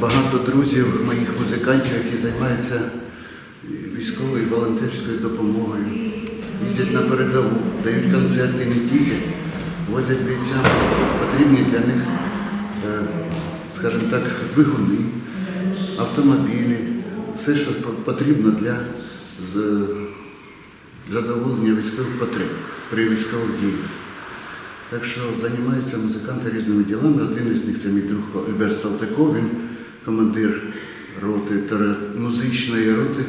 багато друзів моїх музикантів, які займаються військовою і волонтерською допомогою, їздять на передову, дають концерти не тільки, возять бійцям потрібні для них, е, скажімо так, двигуни, автомобілі, все, що потрібно для задоволення військових потреб при військових діях. Так що займаються музиканти різними ділами. Один із них це мій друг Альберт Салтиков, він командир роти, музичної роти